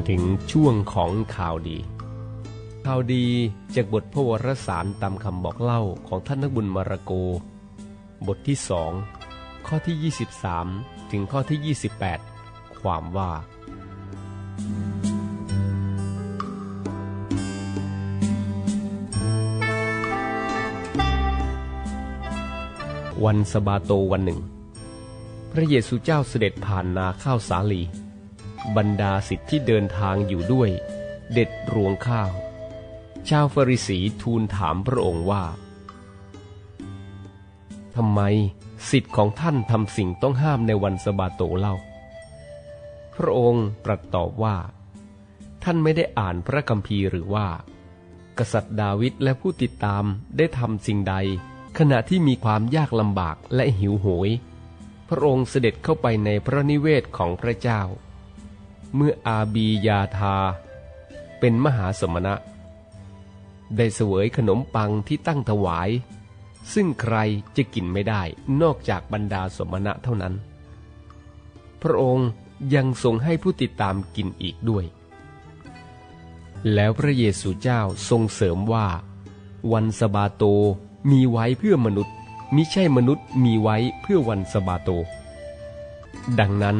มาถึงช่วงของข่าวดี ข่าวดีจากบทพระวรสารตามคำบอกเล่าของท่านนักบุญมาระโก บทที่สองข้อที่ 23 ถึงข้อที่ 28 ความว่า วันสบาโตวันหนึ่ง พระเยซูเจ้าเสด็จผ่านนาข้าวสาลี บรรดาสิทธิ์ที่เดินทางอยู่ด้วย เด็ดรวงข้าว ชาวฟาริสีทูลถามพระองค์ว่าทำไมสิทธิ์ของท่านทำสิ่งต้องห้ามในวันสบาโตเล่า พระองค์ตรัสตอบว่า ท่านไม่ได้อ่านพระคัมภีร์หรือว่า กษัตริย์ดาวิดและผู้ติดตามได้ทำสิ่งใด ขณะที่มีความยากลำบากและหิวโหย พระองค์เสด็จเข้าไปในพระนิเวศของพระเจ้า เมื่ออาบียาธา เป็นมหาสมณะ ได้เสวยขนมปังที่ตั้งถวาย ซึ่งใครจะกินไม่ได้นอกจากบรรดาสมณะเท่านั้น พระองค์ยังทรงให้ผู้ติดตามกินอีกด้วย แล้วพระเยซูเจ้าทรงเสริมว่า วันสบาโตมีไว้เพื่อมนุษย์มิใช่มนุษย์มีไว้เพื่อวันสบาโต ดังนั้น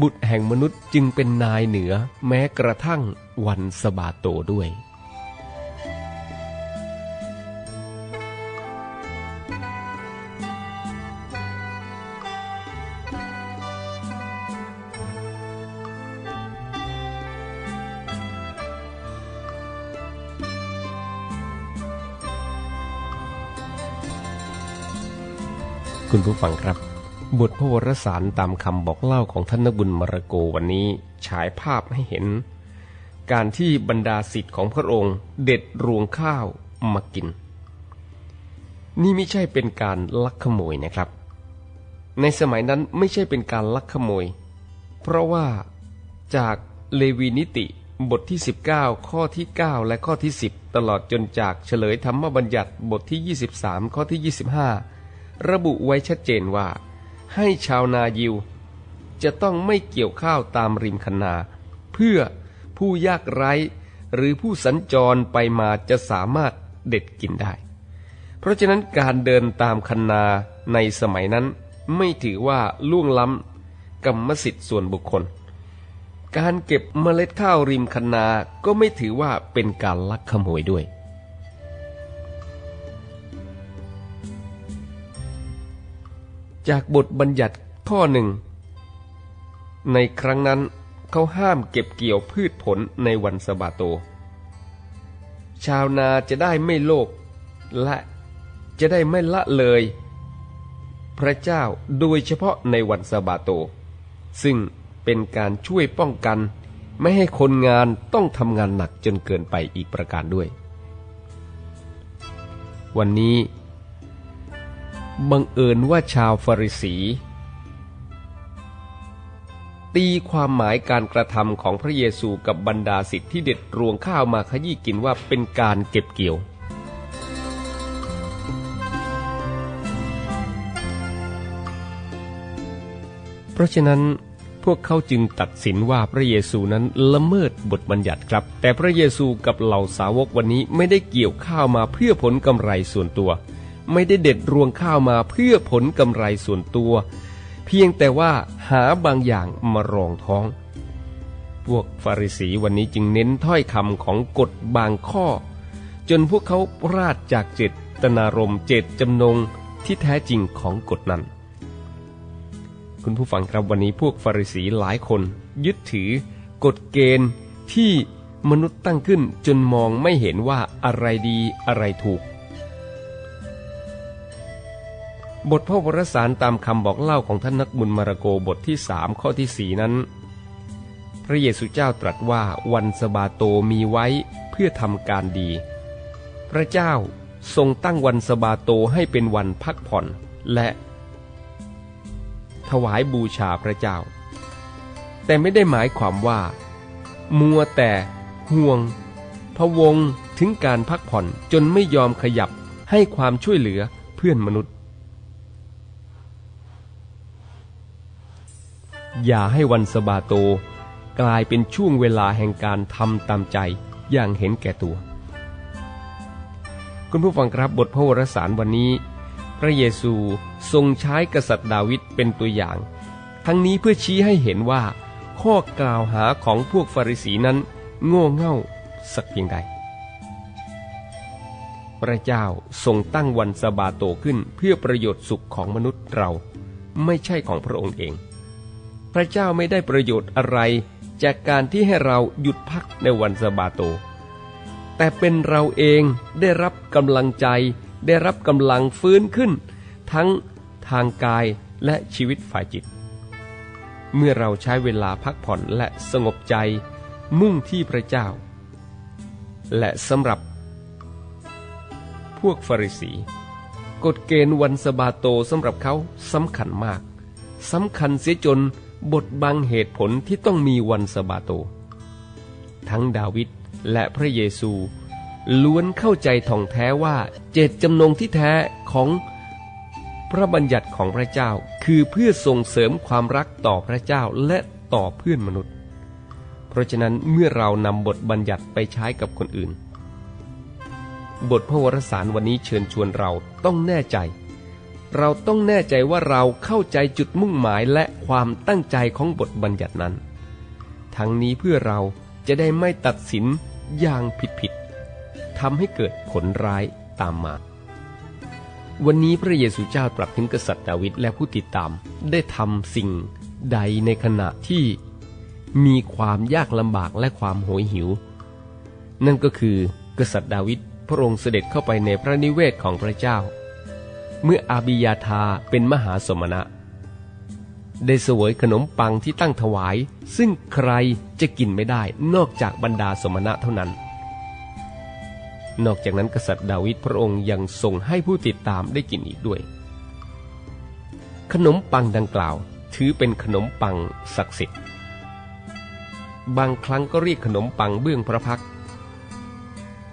บุตรแห่งมนุษย์จึงเป็นนายเหนือแม้กระทั่งวันสบาโตด้วย คุณผู้ฟังครับ บทพระวรสารตามคำบอกเล่าของท่านนบุญมรโกวันนี้ฉายภาพให้เห็น การที่บรรดาสิทธิ์ของพระองค์เด็ดรวงข้าวมากิน นี่ไม่ใช่เป็นการลักขโมยนะครับ ในสมัยนั้นไม่ใช่เป็นการลักขโมย เพราะว่าจากเลวีนิติบทที่ 19 ข้อที่ 9 และข้อที่ 10 ตลอดจนจากเฉลยธรรมบัญญัติบทที่ 23 ข้อที่ 25 ระบุไว้ชัดเจนว่า ให้ชาวนายิว จะต้องไม่เกี่ยวข้าวตามริมคนา เพื่อผู้ยากไร้หรือผู้สัญจรไปมาจะสามารถเด็ดกินได้ เพราะฉะนั้นการเดินตามคนาในสมัยนั้นไม่ถือว่าล่วงล้ำกรรมสิทธิ์ส่วนบุคคล การเก็บเมล็ดข้าวริมคนาก็ไม่ถือว่าเป็นการลักขโมยด้วย จากบทบัญญัติข้อหนึ่ง ในครั้งนั้นเขาห้ามเก็บเกี่ยวพืชผลในวันสะบาโต ชาวนาจะได้ไม่โลภและจะได้ไม่ละเลย พระเจ้าโดยเฉพาะในวันสะบาโต ซึ่งเป็นการช่วยป้องกัน ไม่ให้คนงานต้องทำงานหนักจนเกินไปอีกประการด้วย วันนี้ บังเอิญว่าชาวฟาริสี ตีความหมายการกระทำของพระเยซูกับบรรดาสิทธิ์ที่เด็ดรวงข้าวมาขยี้กินว่าเป็นการเก็บเกี่ยว เพราะฉะนั้นพวกเขาจึงตัดสินว่าพระเยซูนั้นละเมิดบทบัญญัติครับ แต่พระเยซูกับเหล่าสาวกวันนี้ไม่ได้เกี่ยวข้าวมาเพื่อผลกำไรส่วนตัว ไม่ได้เด็ดรวงข้าวมาเพื่อผลกำไรส่วนตัว เพียงแต่ว่าหาบางอย่างมารองท้อง พวกฟาริสีวันนี้จึงเน้นถ้อยคำของกฎบางข้อ จนพวกเขาพลาดจากเจตนารมเจตจำนงที่แท้จริงของกฎนั้น คุณผู้ฟังครับวันนี้พวกฟาริสีหลายคน ยึดถือกฎเกณฑ์ที่มนุษย์ตั้งขึ้นจนมองไม่เห็นว่าอะไรดีอะไรถูก บทพระวรสารตามคำบอกเล่าของท่านนักบุญมาระโกบทที่สามข้อที่สี่นั้น พระเยซูเจ้าตรัสว่าวันสบาโตมีไว้เพื่อทำการดี พระเจ้าทรงตั้งวันสบาโตให้เป็นวันพักผ่อนและ ถวายบูชาพระเจ้า แต่ไม่ได้หมายความว่า มัวแต่ห่วงพะวงถึงการพักผ่อนจนไม่ยอมขยับให้ความช่วยเหลือเพื่อนมนุษย์ อย่าให้วันสบาโต กลายเป็นช่วงเวลาแห่งการทำตามใจอย่างเห็นแก่ตัว คุณผู้ฟังครับบทพระวรสารวันนี้ พระเยซูทรงใช้กษัตริย์ดาวิดเป็นตัวอย่าง ทั้งนี้เพื่อชี้ให้เห็นว่า ข้อกล่าวหาของพวกฟาริสีนั้น โง่เง่าสักเพียงใด พระเจ้าทรงตั้งวันสบาโตขึ้นเพื่อประโยชน์สุขของมนุษย์เรา ไม่ใช่ของพระองค์เอง พระเจ้าไม่ได้ประโยชน์อะไร จากการที่ให้เราหยุดพักในวันสบาโต แต่เป็นเราเองได้รับกำลังใจ ได้รับกำลังฟื้นขึ้น ทั้งทางกายและชีวิตฝ่ายจิต เมื่อเราใช้เวลาพักผ่อนและสงบใจ มุ่งที่พระเจ้า และสำหรับ พวกฟาริสีกฎเกณฑ์วันสบาโตสำหรับเขาสำคัญมากสำคัญเสียจน บทบังเหตุผลที่ต้องมีวันสบาโต ทั้งดาวิดและพระเยซู ล้วนเข้าใจท่องแท้ว่าเจตจำนงที่แท้ของพระบัญญัติของพระเจ้าคือเพื่อส่งเสริมความรักต่อพระเจ้าและต่อเพื่อนมนุษย์ เพราะฉะนั้นเมื่อเรานำบทบัญญัติไปใช้กับคนอื่น บทพระวรสารวันนี้เชิญชวนเราต้องแน่ใจ เราต้องแน่ใจว่าเราเข้าใจจุดมุ่งหมายและความตั้งใจของบทบัญญัตินั้น ทั้งนี้เพื่อเราจะได้ไม่ตัดสินอย่างผิดๆทำให้เกิดผลร้ายตามมา วันนี้พระเยซูเจ้าตรัสถึงกษัตริย์ดาวิดและผู้ติดตามได้ทำสิ่งใดในขณะที่มีความยากลำบากและความโหยหิว นั่นก็คือกษัตริย์ดาวิดพระองค์เสด็จเข้าไปในพระนิเวศของพระเจ้า เมื่ออาบิยาธาเป็นมหาสมณะ ได้เสวยขนมปังที่ตั้งถวาย ซึ่งใครจะกินไม่ได้นอกจากบรรดาสมณะเท่านั้น นอกจากนั้นกษัตริย์ดาวิดพระองค์ยังทรงให้ผู้ติดตามได้กินอีกด้วย ขนมปังดังกล่าวถือเป็นขนมปังศักดิ์สิทธิ์ บางครั้งก็เรียกขนมปังเบื้องพระพัก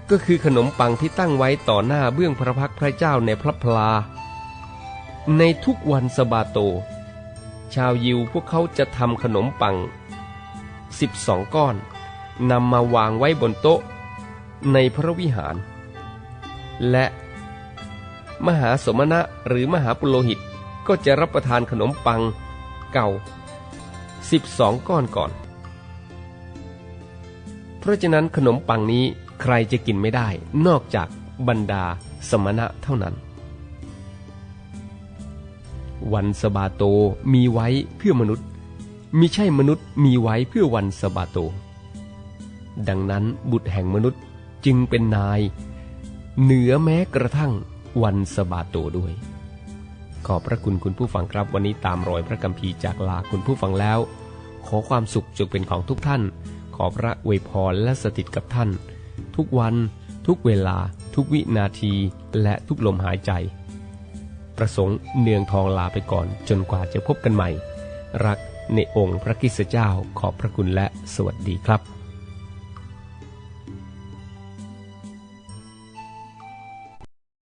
ก็คือขนมปังที่ตั้งไว้ต่อหน้าเบื้องพระพักพระเจ้าในพระพลา ในทุกวันสบาโต ชาวยิวพวกเขาจะทำขนมปังสิบองก้อนนำมาวางไว้บนโต๊ะ ในพระวิหาร และ มหาสมณะหรือมหาปุโรหิตก็จะรับประทานขนมปังเก่าสิบองก้อนก่อน เพราะฉะนั้นขนมปังนี้ใครจะกินไม่ได้นอกจากบรรดาสมณะเท่านั้น วันสบาโตมีไว้เพื่อมนุษย์มิใช่มนุษย์มีไว้เพื่อวันสบาโต ดังนั้นบุตรแห่งมนุษย์จึงเป็นนาย เหนือแม้กระทั่งวันสบาโตด้วย ขอบพระคุณคุณผู้ฟังครับวันนี้ตามรอยพระกัมภีจากลาคุณผู้ฟังแล้ว ขอความสุขจงเป็นของทุกท่าน ขอพระอวยพรและสถิตกับท่าน ทุกวัน ทุกเวลา ทุกวินาที และทุกลมหายใจ ประสงค์เนืองทองลาไปก่อนจนกว่าจะพบกันใหม่ รักในองค์พระกิสเจ้าขอบพระคุณและสวัสดีครับ